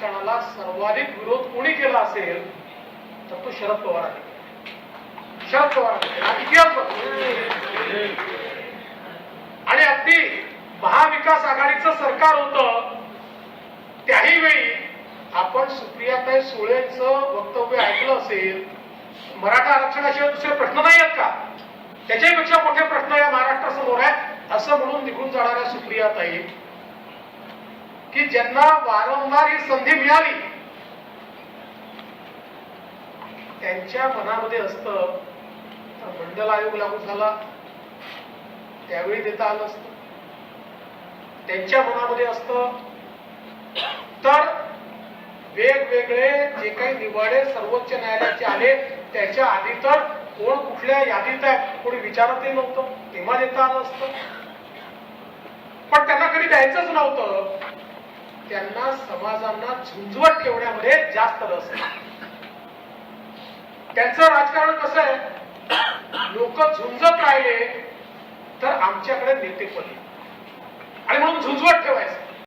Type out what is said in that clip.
आरक्षणाला सर्वाधिक विरोध कोणी केला असेल तर तो शरद पवारांनी शरद पवारांनी आणि अगदी महाविकास आघाडीचं सरकार होतं त्याही वेळी आपण सुप्रियाताई सुळेंचं वक्तव्य ऐकलं असेल मराठा आरक्षणाशिवाय दुसरे प्रश्न नाही आहेत का? त्याच्यापेक्षा मोठे प्रश्न या महाराष्ट्रासमोर आहेत असं म्हणून निघून जाणाऱ्या सुप्रियाताई की ज्यांना वारंवार ही संधी मिळाली त्यांच्या मनामध्ये असत तर मंडल आयोग लागू झाला. त्यावेळी देता आलं असतं. त्यांच्या मनामध्ये असतं. तर वेगवेगळे जे काही निवाडे सर्वोच्च न्यायालयाचे आले त्याच्या आधी तर कोण कुठल्या यादीत आहे कोणी विचारतही नव्हतं. तेव्हा देता आलं असतं. पण त्यांना कधी द्यायचंच नव्हतं. त्यांना समाजांना झुंजवत ठेवण्यामध्ये जास्त रस त्यांचं राजकारण कसं आहे? लोक झुंजत राहिले तर आमच्याकडे नेते पण आणि म्हणून झुंजवत ठेवायचं.